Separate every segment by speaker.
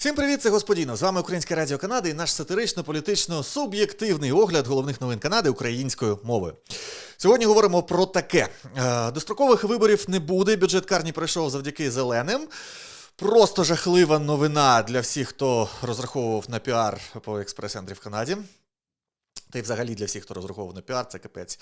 Speaker 1: Всім привіт, це Господіно. З вами Українське Радіо Канади і наш сатирично-політично-суб'єктивний огляд головних новин Канади українською мовою. Сьогодні говоримо про таке: Е, дострокових виборів не буде. Бюджет карні пройшов завдяки зеленим. Просто жахлива новина для всіх, хто розраховував на піар по експрес-центрі в Канаді. Та й взагалі для всіх, хто розраховував на піар, це капець.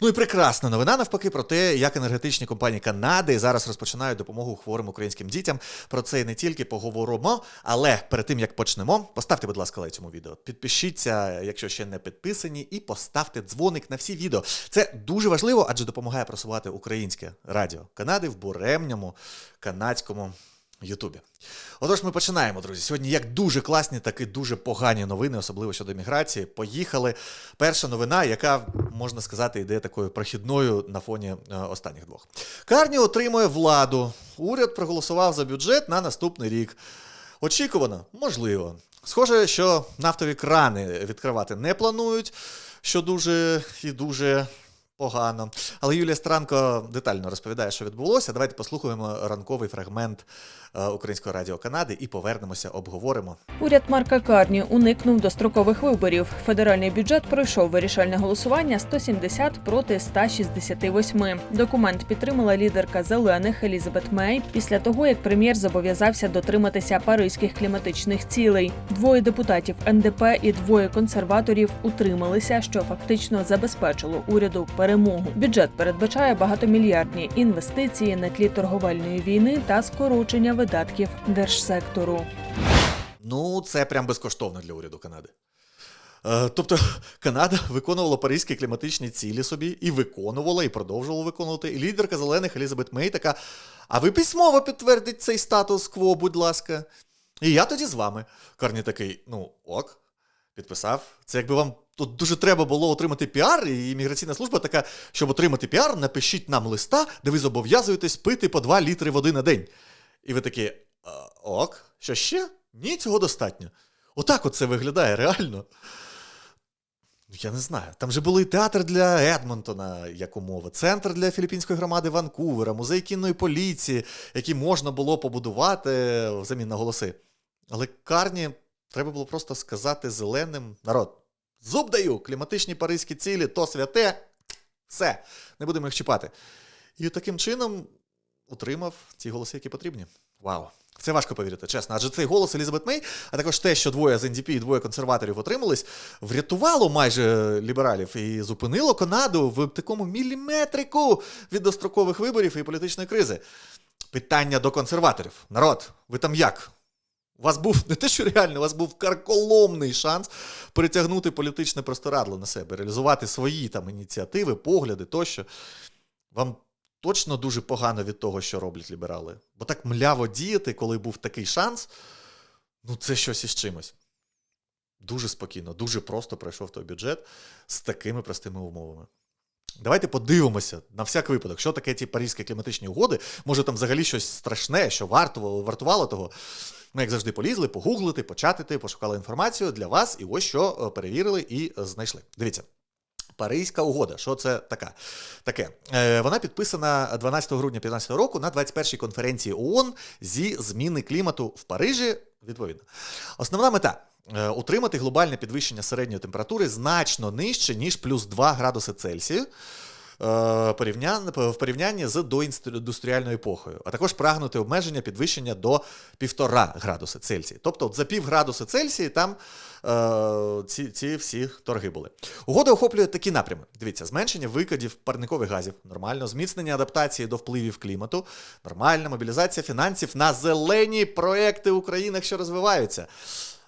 Speaker 1: Ну і прекрасна новина навпаки про те, як енергетичні компанії Канади зараз розпочинають допомогу хворим українським дітям. Про це і не тільки поговоримо. Але перед тим як почнемо, поставте, будь ласка, лайк цьому відео. Підпишіться, якщо ще не підписані, і поставте дзвоник на всі відео. Це дуже важливо, адже допомагає просувати українське радіо Канади в буремньому канадському. Ютубі. Отож, ми починаємо, друзі. Сьогодні як дуже класні, так і дуже погані новини, особливо щодо міграції. Поїхали. Перша новина, яка, можна сказати, йде такою прохідною на фоні е, останніх двох. Карні отримує владу. Уряд проголосував за бюджет на наступний рік. Очікувано, можливо. Схоже, що нафтові крани відкривати не планують, що дуже і дуже погано. Але Юлія Странко детально розповідає, що відбулося. Давайте послухаємо ранковий фрагмент е, Українського радіо Канади і повернемося, обговоримо.
Speaker 2: Уряд Марка Карні уникнув дострокових виборів. Федеральний бюджет пройшов вирішальне голосування 170 проти 168. Документ підтримала лідерка зелених Елізабет Мей після того, як прем'єр зобов'язався дотриматися паризьких кліматичних цілей. Двоє депутатів НДП і двоє консерваторів утрималися, що фактично забезпечило уряду перемогу. Бюджет передбачає багатомільярдні інвестиції на тлі торговельної війни та скорочення видатків держсектору.
Speaker 1: Ну, це прям безкоштовно для уряду Канади. Е, Тобто Канада виконувала паризькі кліматичні цілі собі і виконувала, і продовжувала виконувати. І лідерка зелених Елізабет Мей така: а ви письмово підтвердіть цей статус-кво, будь ласка. І я тоді з вами. Карні такий, ну ок, підписав. Це якби вам тут дуже треба було отримати піар, і імміграційна служба така, щоб отримати піар, напишіть нам листа, де ви зобов'язуєтесь пити по 2 літри води на день. І ви такі, «Е, ок, що ще? Ні, цього достатньо. Отак от це виглядає реально. Ну, Я не знаю. Там же були і театр для Едмонтона, як умова, центр для філіппінської громади Ванкувера, музей кінної поліції, які можна було побудувати взамін на голоси. Але карні треба було просто сказати зеленим народ. Зуб даю, кліматичні паризькі цілі, то святе. Все, не будемо їх чіпати. І таким чином утримав ті голоси, які потрібні. Вау. Це важко повірити, чесно. Адже цей голос Елізабет Мей, а також те, що двоє з НДП і двоє консерваторів отримались, врятувало майже лібералів і зупинило Канаду в такому міліметрику від дострокових виборів і політичної кризи. Питання до консерваторів. Народ, ви там як? У вас був не те, що реально, у вас був карколомний шанс перетягнути політичне простирадло на себе, реалізувати свої там ініціативи, погляди тощо. Вам точно дуже погано від того, що роблять ліберали. Бо так мляво діяти, коли був такий шанс, ну це щось із чимось. Дуже спокійно, дуже просто пройшов той бюджет з такими простими умовами. Давайте подивимося на всяк випадок, що таке ті паризькі кліматичні угоди. Може там взагалі щось страшне, що вартувало, вартувало того. Ми, як завжди, полізли, погуглити, початити, пошукали інформацію для вас, і ось що е, перевірили і е, знайшли. Дивіться. Паризька угода. Що це така? таке? Е, вона підписана 12 грудня 2015 року на 21-й конференції ООН зі зміни клімату в Парижі. Відповідно, основна мета. Утримати глобальне підвищення середньої температури значно нижче, ніж плюс 2 градуси Цельсію е, порівнян- в порівнянні з доіндустріальною епохою, а також прагнути обмеження підвищення до 1,5 градуси Цельсія. Тобто за пів градуси Цельсії там е, ці, ці всі торги були. Угода охоплює такі напрями. Dивіться, зменшення викидів парникових газів, нормально, зміцнення адаптації до впливів клімату, нормальна мобілізація фінансів на зелені проекти у країнах, що розвиваються.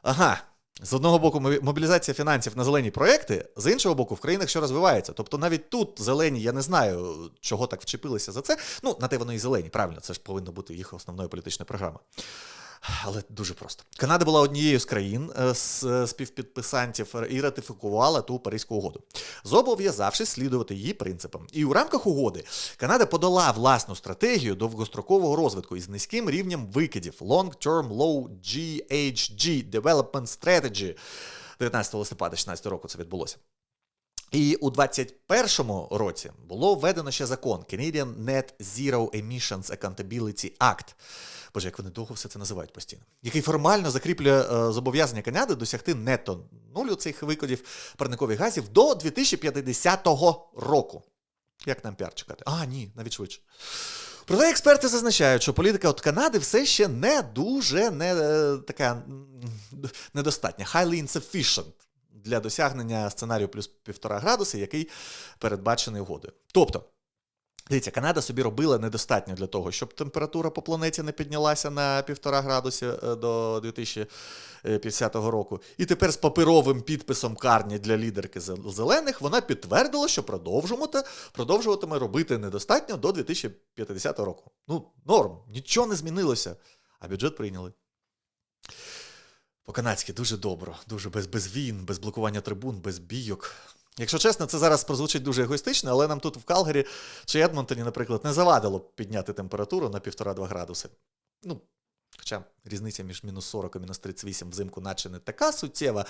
Speaker 1: Ага. З одного боку, мобілізація фінансів на зелені проекти, з іншого боку, в країнах, що розвивається. Тобто навіть тут зелені, я не знаю, чого так вчепилися за це. Ну, на те воно і зелені, правильно, це ж повинно бути їх основною політичною програмою. Але дуже просто. Канада була однією з країн е, з е, співпідписантів і ратифікувала ту Паризьку угоду, зобов'язавшись слідувати її принципам. І у рамках угоди Канада подала власну стратегію довгострокового розвитку із низьким рівнем викидів Long-Term Low GHG Development Strategy 19 листопада 2016 року це відбулося. І у 2021 році було введено ще закон Canadian Net Zero Emissions Accountability Act. Боже, як вони довго все це називають постійно, який формально закріплює е, зобов'язання Канади досягти нетто нулю цих викидів парникових газів до 2050 року. Як нам піар чекати? А, ні, навіть швидше. Проте експерти зазначають, що політика от Канади все ще не дуже не, е, така недостатня, highly insufficient для досягнення сценарію плюс півтора градуси, який передбачений угодою. Тобто, дивіться, Канада собі робила недостатньо для того, щоб температура по планеті не піднялася на півтора градуси е, до 2050 року. І тепер з паперовим підписом карні для лідерки зелених вона підтвердила, що продовжуватиме робити недостатньо до 2050 року. Ну, норм, нічого не змінилося, а бюджет прийняли. По-канадськи дуже добро, дуже без, без війн, без блокування трибун, без бійок. Якщо чесно, це зараз прозвучить дуже егоїстично, але нам тут в Калгарі чи Едмонтоні, наприклад, не завадило б підняти температуру на 1,5-2 градуси. Ну, хоча різниця між мінус 40 і мінус 38 взимку, наче не така суттєва.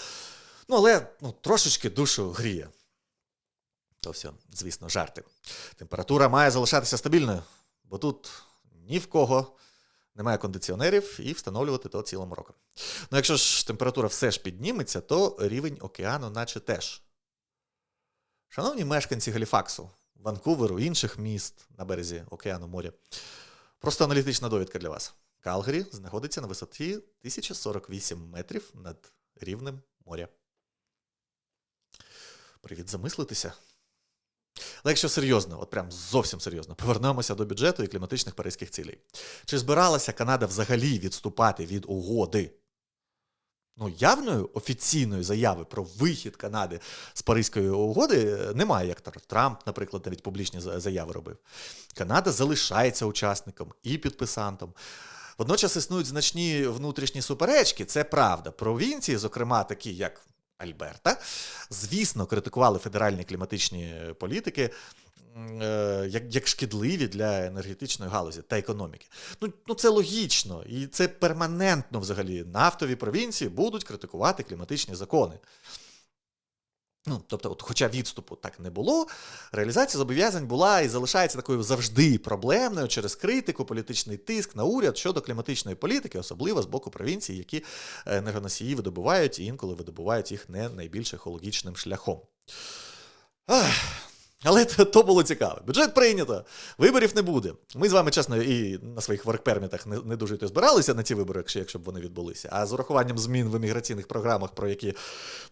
Speaker 1: Ну, але ну, трошечки душу гріє. То все, звісно, жарти. Температура має залишатися стабільною, бо тут ні в кого немає кондиціонерів і встановлювати то цілим роком. Ну, якщо ж температура все ж підніметься, то рівень океану, наче теж. Шановні мешканці Галіфаксу, Ванкуверу, інших міст на березі океану моря. Просто аналітична довідка для вас. Калгарі знаходиться на висоті 1048 метрів над рівнем моря. Привіт замислитися. Але якщо серйозно, от прям зовсім серйозно, повернемося до бюджету і кліматичних паризьких цілей. Чи збиралася Канада взагалі відступати від угоди? Ну, явної офіційної заяви про вихід Канади з Паризької угоди е, немає, як Трамп, наприклад, навіть публічні заяви робив. Канада залишається учасником і підписантом. Водночас існують значні внутрішні суперечки, це правда. Провінції, зокрема, такі як Альберта, звісно, критикували федеральні кліматичні політики е, як, як шкідливі для енергетичної галузі та економіки. Ну, ну це логічно, і це перманентно взагалі. Нафтові провінції будуть критикувати кліматичні закони. Ну, тобто, от, хоча відступу так не було, реалізація зобов'язань була і залишається такою завжди проблемною через критику, політичний тиск на уряд щодо кліматичної політики, особливо з боку провінцій, які енергоносії видобувають і інколи видобувають їх не найбільш екологічним шляхом. Ах, але то, було цікаво. Бюджет прийнято, виборів не буде. Ми з вами, чесно, і на своїх воркпермітах не, не дуже то збиралися на ці вибори, якщо, якщо б вони відбулися. А з урахуванням змін в імміграційних програмах, про які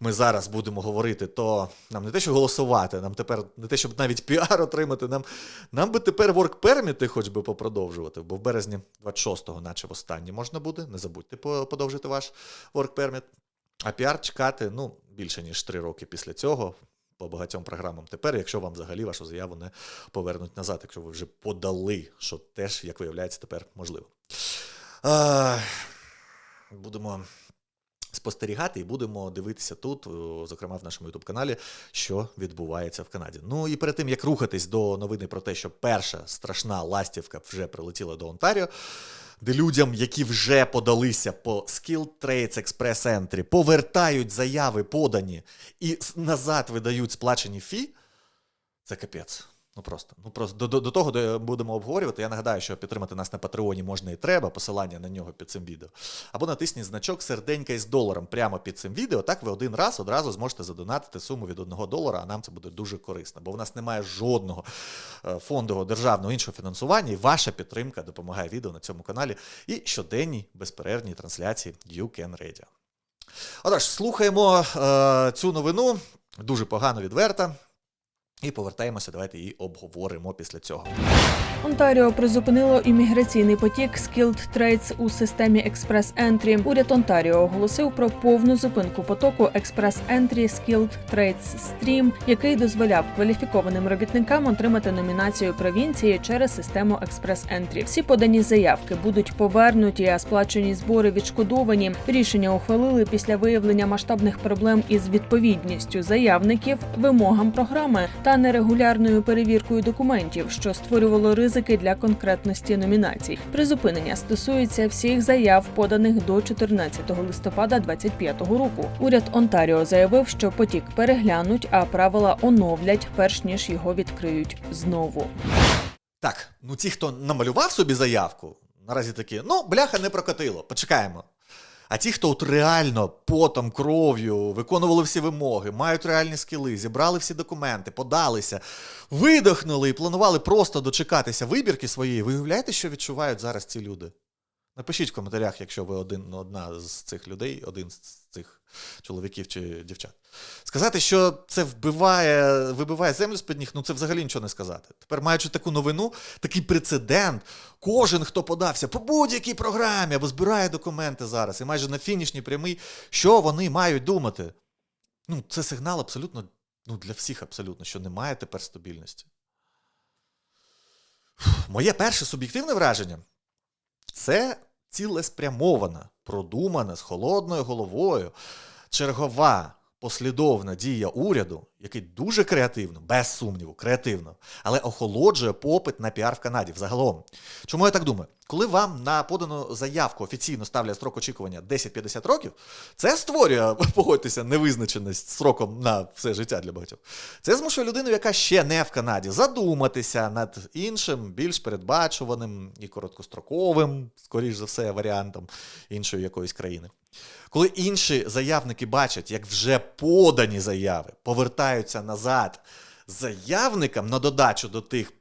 Speaker 1: ми зараз будемо говорити, то нам не те, що голосувати, нам тепер не те, щоб навіть піар отримати, нам, нам би тепер воркперміти хоч би попродовжувати, бо в березні 26-го, наче в останнє можна буде. Не забудьте подовжити ваш воркперміт. А піар чекати ну, більше ніж три роки після цього по багатьом програмам тепер, якщо вам взагалі вашу заяву не повернуть назад, якщо ви вже подали, що теж, як виявляється, тепер можливо. А, будемо спостерігати і будемо дивитися тут, зокрема в нашому youtube каналі що відбувається в Канаді. Ну і перед тим як рухатись до новини про те, що перша страшна ластівка вже прилетіла до Онтаріо, де людям, які вже подалися по Skill Trades Express Entry, повертають заяви подані і назад видають сплачені фі, це капець. Ну просто. Ну просто до, до, до того, де будемо обговорювати. Я нагадаю, що підтримати нас на Патреоні можна і треба, посилання на нього під цим відео. Або натисніть значок серденька із доларом прямо під цим відео. Так ви один раз одразу зможете задонатити суму від 1 долара, а нам це буде дуже корисно, бо в нас немає жодного е, фондового державного іншого фінансування, і ваша підтримка допомагає відео на цьому каналі і щоденній безперервній трансляції You Can Radio. Отож, слухаємо е, цю новину, дуже погано відверта. І повертаємося, давайте її обговоримо після цього.
Speaker 2: Онтаріо призупинило імміграційний потік Skilled Trades у системі Express Entry. Уряд Онтаріо оголосив про повну зупинку потоку Express Entry Skilled Trades Stream, який дозволяв кваліфікованим робітникам отримати номінацію провінції через систему Express Entry. Всі подані заявки будуть повернуті, а сплачені збори відшкодовані. Рішення ухвалили після виявлення масштабних проблем із відповідністю заявників вимогам програми та та нерегулярною перевіркою документів, що створювало ризики для конкретності номінацій. Призупинення стосується всіх заяв, поданих до 14 листопада 2025 року. Уряд Онтаріо заявив, що потік переглянуть, а правила оновлять, перш ніж його відкриють знову.
Speaker 1: Так, ну ті, хто намалював собі заявку, наразі такі, ну, бляха, не прокатило, почекаємо. А ті, хто от реально потом, кров'ю, виконували всі вимоги, мають реальні скіли, зібрали всі документи, подалися, видохнули і планували просто дочекатися вибірки своєї, ви уявляєте, що відчувають зараз ці люди? Напишіть в коментарях, якщо ви один, одна з цих людей, один з цих чоловіків чи дівчат. Сказати, що це вбиває, вибиває землю з-під ніг, ну це взагалі нічого не сказати. Тепер, маючи таку новину, такий прецедент, кожен, хто подався по будь-якій програмі або збирає документи зараз, і майже на фінішній прямий, що вони мають думати? Ну, це сигнал абсолютно, ну, для всіх абсолютно, що немає тепер стабільності. Моє перше суб'єктивне враження це цілеспрямована, продумана з холодною головою, чергова послідовна дія уряду, який дуже креативно, без сумніву, креативно, але охолоджує попит на піар в Канаді взагалом. Чому я так думаю? Коли вам на подану заявку офіційно ставлять строк очікування 10-50 років, це створює, погодьтеся, невизначеність сроком на все життя для багатьох. Це змушує людину, яка ще не в Канаді, задуматися над іншим, більш передбачуваним і короткостроковим, скоріш за все, варіантом іншої якоїсь країни. Коли інші заявники бачать, як вже подані заяви повертаються назад заявникам на додачу до тих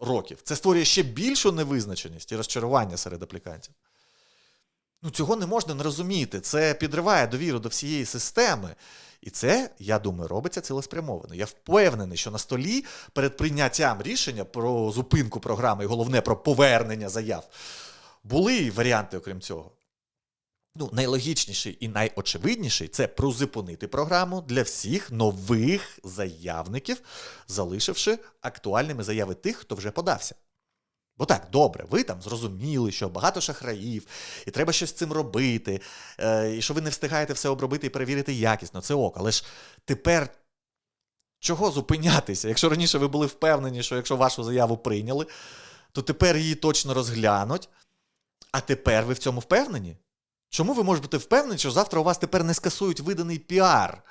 Speaker 1: років, це створює ще більшу невизначеність і розчарування серед аплікантів. Ну, цього не можна не розуміти. Це підриває довіру до всієї системи. І це, я думаю, робиться цілеспрямовано. Я впевнений, що на столі перед прийняттям рішення про зупинку програми і головне про повернення заяв були варіанти, окрім цього. Ну, найлогічніший і найочевидніший це призупинити програму для всіх нових заявників, залишивши актуальними заяви тих, хто вже подався. Бо так, добре, ви там зрозуміли, що багато шахраїв, і треба щось з цим робити, е, і що ви не встигаєте все обробити і перевірити якісно, це ок. Але ж тепер чого зупинятися? Якщо раніше ви були впевнені, що якщо вашу заяву прийняли, то тепер її точно розглянуть. А тепер ви в цьому впевнені? Чому ви можете бути впевнені, що завтра у вас тепер не скасують виданий піар,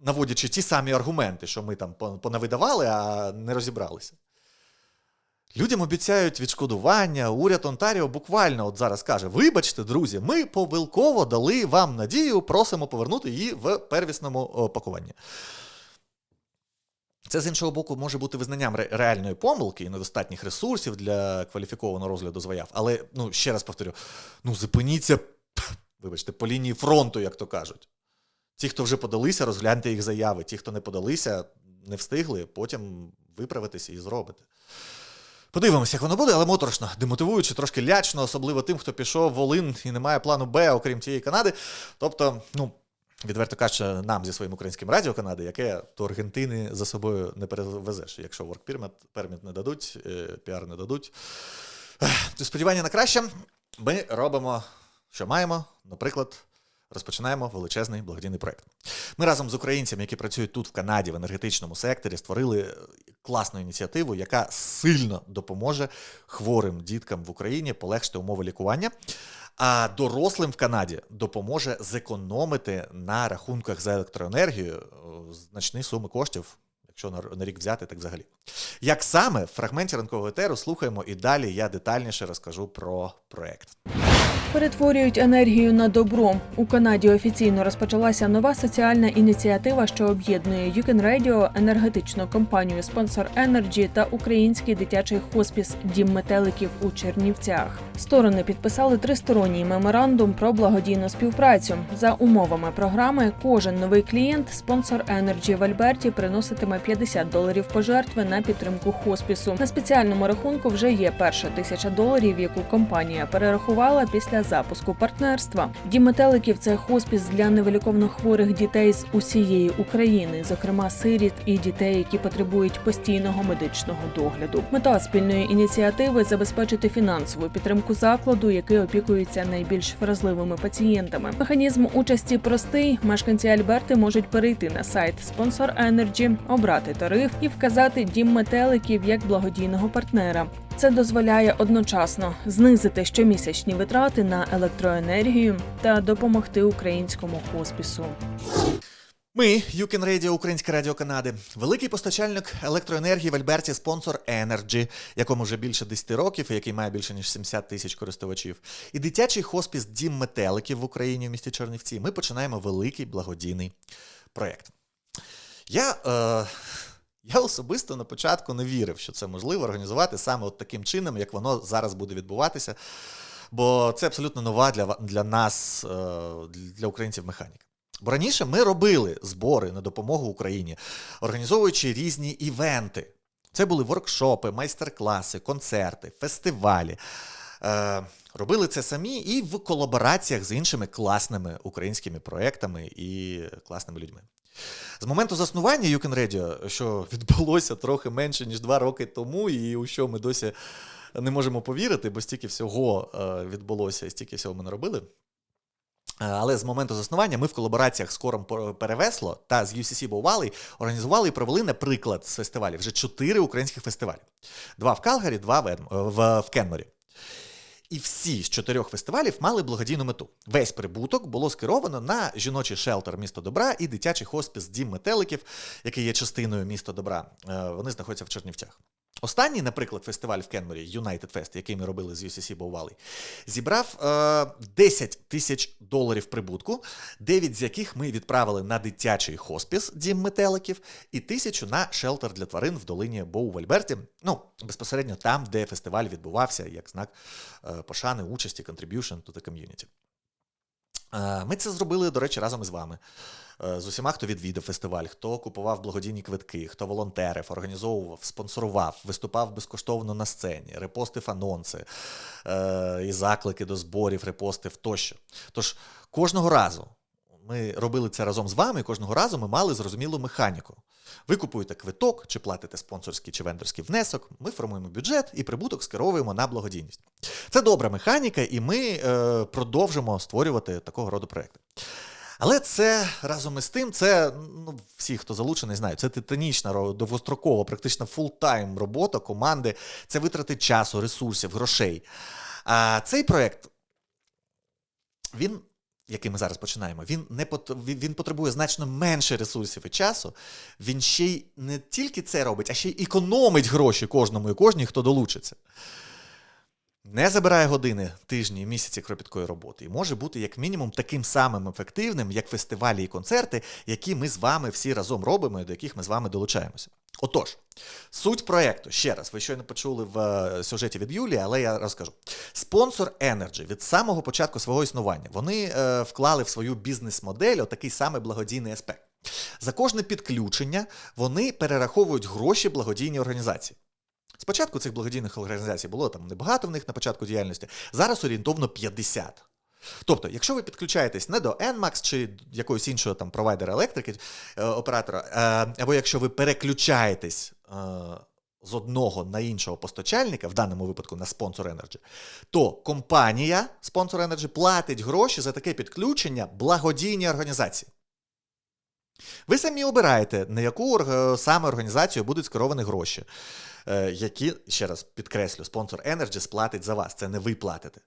Speaker 1: наводячи ті самі аргументи, що ми там понавидавали, а не розібралися? Людям обіцяють відшкодування. Уряд Онтаріо буквально от зараз каже: вибачте, друзі, ми повилково дали вам надію, просимо повернути її в первісному пакуванні. Це з іншого боку може бути визнанням реальної помилки і недостатніх ресурсів для кваліфікованого розгляду заяв. Але ну ще раз повторю: ну зупиніться, вибачте, по лінії фронту, як то кажуть. Ті, хто вже подалися, розгляньте їх заяви. Ті, хто не подалися, не встигли, потім виправитися і зробите. Подивимося, як воно буде, але моторошно, демотивуючи, трошки лячно, особливо тим, хто пішов в Олин і не має плану Б, окрім тієї Канади. Тобто, ну, відверто кажучи, нам зі своїм українським радіо Канади, яке до Аргентини за собою не перевезеш. Якщо work permit не дадуть, е, піар не дадуть. Сподівання на краще. Ми робимо, що маємо, наприклад. Розпочинаємо величезний благодійний проект. Ми разом з українцями, які працюють тут в Канаді в енергетичному секторі, створили класну ініціативу, яка сильно допоможе хворим діткам в Україні полегшити умови лікування. А дорослим в Канаді допоможе зекономити на рахунках за електроенергію е, значні суми коштів, якщо на рік взяти, так взагалі. Як саме в фрагменті ранкового етеру слухаємо і далі я детальніше розкажу про проект.
Speaker 2: Перетворюють енергію на добро. У Канаді офіційно розпочалася нова соціальна ініціатива, що об'єднує Can Radio, енергетичну компанію Спонсор Energy та український дитячий хоспіс Дім метеликів у Чернівцях. Сторони підписали тристоронній меморандум про благодійну співпрацю. За умовами програми, кожен новий клієнт спонсор Energy в Альберті приноситиме 50 доларів пожертви на підтримку хоспісу. На спеціальному рахунку вже є перша тисяча доларів, яку компанія перерахувала після для запуску партнерства. Дім метеликів це хоспіс для невиліковно хворих дітей з усієї України, зокрема сиріт і дітей, які потребують постійного медичного догляду. Мета спільної ініціативи забезпечити фінансову підтримку закладу, який опікується найбільш вразливими пацієнтами. Механізм участі простий. Мешканці Альберти можуть перейти на сайт Sponsor Energy, обрати тариф і вказати дім метеликів як благодійного партнера. Це дозволяє одночасно знизити щомісячні витрати на електроенергію та допомогти українському хоспісу.
Speaker 1: Ми, Юкен Radio, Українське Радіо Канади, великий постачальник електроенергії в Альберті, спонсор Energy, якому вже більше 10 років і який має більше ніж 70 тисяч користувачів. І дитячий хоспіс Дім метеликів в Україні в місті Чернівці. Ми починаємо великий благодійний проєкт. Я, е, я особисто на початку не вірив, що це можливо організувати саме от таким чином, як воно зараз буде відбуватися. Бо це абсолютно нова для, для нас, е, для українців механіка. Бо раніше ми робили збори на допомогу Україні, організовуючи різні івенти. Це були воркшопи, майстер-класи, концерти, фестивалі. Е, робили це самі і в колабораціях з іншими класними українськими проектами і класними людьми. З моменту заснування Юкен Radio, що відбулося трохи менше, ніж два роки тому, і у що ми досі не можемо повірити, бо стільки всього е, відбулося і стільки всього ми не робили. Е, Але з моменту заснування ми в колабораціях з Кором Перевесло та з UCC Bow організували і провели, наприклад, з фестивалів вже чотири українських фестивалі: два в Калгарі, два в, Едм... в, в Кенморі. І всі з чотирьох фестивалів мали благодійну мету. Весь прибуток було скеровано на жіночий шелтер місто добра і дитячий хоспіс Дім метеликів, який є частиною міста добра. Е, Вони знаходяться в Чернівцях. Останній, наприклад, фестиваль в Кенморі United Fest, який ми робили з UCC Bow зібрав е, 10 тисяч доларів прибутку, 9 з яких ми відправили на дитячий хоспіс Дім метеликів, і тисячу на шелтер для тварин в долині Боу в Альберті. Ну, безпосередньо там, де фестиваль відбувався, як знак е, пошани, участі, contribution to the community. Е, Ми це зробили, до речі, разом із вами. Е, З усіма, хто відвідав фестиваль, хто купував благодійні квитки, хто волонтерив, організовував, спонсорував, виступав безкоштовно на сцені, репостив анонси е, і заклики до зборів, репостив тощо. Тож кожного разу ми робили це разом з вами, і кожного разу ми мали зрозумілу механіку. Ви купуєте квиток чи платите спонсорський чи вендорський внесок, ми формуємо бюджет і прибуток скеровуємо на благодійність. Це добра механіка, і ми е, продовжимо створювати такого роду проекти. Але це разом із тим, це ну, всі, хто залучений, знають, це титанічна, довгострокова, практично фултайм робота команди, це витрати часу, ресурсів, грошей. А цей проект, він, який ми зараз починаємо, він, не він потребує значно менше ресурсів і часу. Він ще й не тільки це робить, а ще й економить гроші кожному і кожній, хто долучиться. Не забирає години, тижні, місяці кропіткої роботи і може бути як мінімум таким самим ефективним, як фестивалі і концерти, які ми з вами всі разом робимо і до яких ми з вами долучаємося. Отож, суть проєкту, ще раз, ви щойно почули в е, сюжеті від Юлії, але я розкажу. Спонсор Energy від самого початку свого існування вони е, вклали в свою бізнес-модель отакий самий благодійний аспект. За кожне підключення вони перераховують гроші благодійній організації. Спочатку цих благодійних організацій було там небагато в них на початку діяльності, зараз орієнтовно 50. Тобто, якщо ви підключаєтесь не до NMAX чи якогось іншого там провайдера електрики, е, оператора, е, або якщо ви переключаєтесь е, з одного на іншого постачальника, в даному випадку на спонсор Energy, то компанія спонсор Energy платить гроші за таке підключення благодійній організації. Ви самі обираєте, на яку саме організацію будуть скеровані гроші, е, які, ще раз підкреслю, спонсор Energy сплатить за вас. Це не ви платите.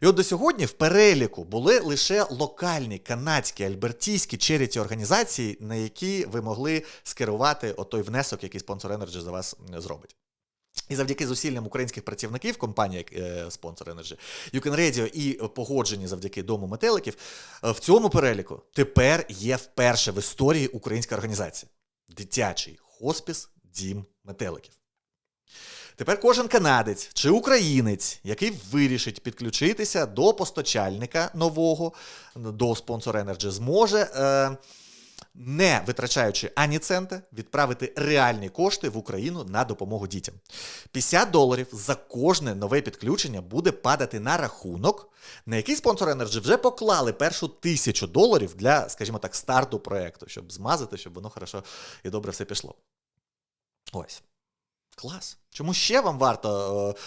Speaker 1: І от до сьогодні в переліку були лише локальні канадські альбертійські черіті організації, на які ви могли скерувати отой внесок, який спонсор Energy за вас зробить. І завдяки зусиллям українських працівників компанії е, спонсор Energy, Юкен Radio і погоджені завдяки дому метеликів, е, в цьому переліку тепер є вперше в історії українська організація дитячий хоспіс Дім метеликів. Тепер кожен канадець чи українець, який вирішить підключитися до постачальника нового, до спонсор Energy, зможе е, не витрачаючи ані цента, відправити реальні кошти в Україну на допомогу дітям. 50 доларів за кожне нове підключення буде падати на рахунок, на який спонсор Energy вже поклали першу тисячу доларів для, скажімо так, старту проекту, щоб змазати, щоб воно хорошо і добре все пішло. Ось. Клас. Чому ще вам варто е,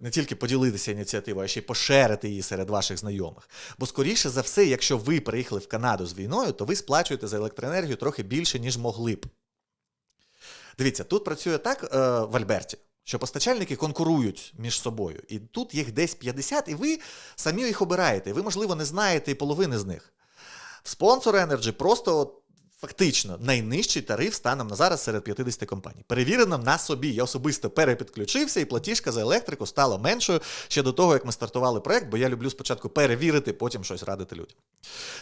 Speaker 1: не тільки поділитися ініціативою, а ще й поширити її серед ваших знайомих? Бо, скоріше за все, якщо ви приїхали в Канаду з війною, то ви сплачуєте за електроенергію трохи більше, ніж могли б. Дивіться, тут працює так е, в Альберті, що постачальники конкурують між собою. І тут їх десь 50, і ви самі їх обираєте. Ви, можливо, не знаєте і половини з них. В спонсор Energy просто от, фактично найнижчий тариф станом на зараз серед 50 компаній. Перевірено на собі. Я особисто перепідключився, і платіжка за електрику стала меншою ще до того, як ми стартували проект, бо я люблю спочатку перевірити, потім щось радити людям.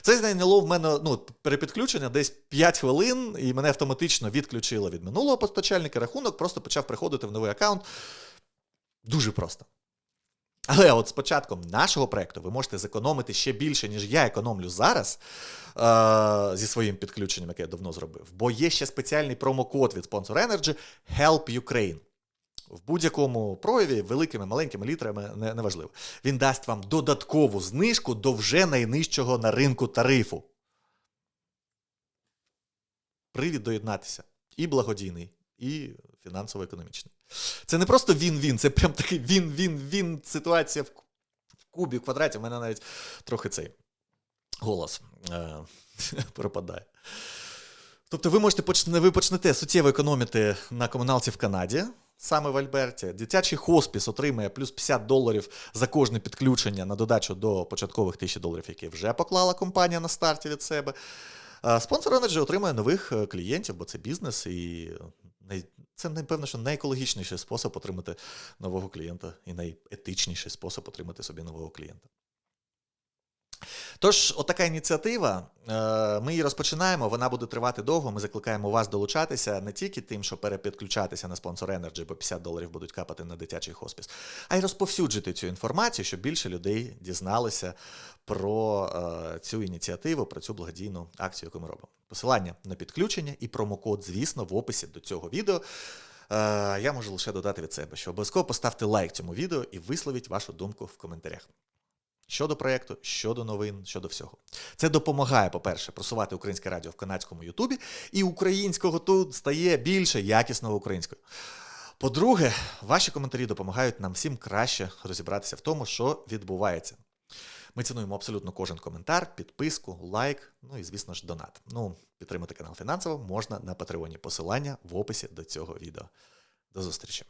Speaker 1: Це зайняло в мене ну, перепідключення десь 5 хвилин, і мене автоматично відключило від минулого постачальника. Рахунок просто почав приходити в новий аккаунт. Дуже просто. Але от з початком нашого проекту ви можете зекономити ще більше, ніж я економлю зараз е- зі своїм підключенням, яке я давно зробив. Бо є ще спеціальний промокод від Sponsor Energy Help Ukraine. В будь-якому прояві, великими, маленькими літерами, не- неважливо. Він дасть вам додаткову знижку до вже найнижчого на ринку тарифу. Привід доєднатися. І благодійний, і фінансово-економічний. Це не просто він-він, це прям такий він-він-він ситуація в, кубі, в квадраті. У мене навіть трохи цей голос е- пропадає. Тобто ви можете почне, ви почнете суттєво економити на комуналці в Канаді, саме в Альберті. Дитячий хоспіс отримає плюс 50 доларів за кожне підключення на додачу до початкових 1000 доларів, які вже поклала компанія на старті від себе. А Спонсор Energy отримує нових е, клієнтів, бо це бізнес, і це, напевно, що найекологічніший спосіб отримати нового клієнта і найетичніший спосіб отримати собі нового клієнта. Тож, отака ініціатива. е, Ми її розпочинаємо, вона буде тривати довго. Ми закликаємо вас долучатися не тільки тим, що перепідключатися на спонсор Energy, бо 50 доларів будуть капати на дитячий хоспіс, а й розповсюджити цю інформацію, щоб більше людей дізналися про е, цю ініціативу, про цю благодійну акцію, яку ми робимо. Посилання на підключення і промокод, звісно, в описі до цього відео. Е, Я можу лише додати від себе, що обов'язково поставте лайк цьому відео і висловіть вашу думку в коментарях. Щодо проєкту, щодо новин, щодо всього. Це допомагає, по-перше, просувати українське радіо в канадському Ютубі, і українського тут стає більше якісного українською. По-друге, ваші коментарі допомагають нам всім краще розібратися в тому, що відбувається. Ми цінуємо абсолютно кожен коментар, підписку, лайк, ну і, звісно ж, донат. Ну, підтримати канал фінансово можна на Патреоні. Посилання в описі до цього відео. До зустрічі!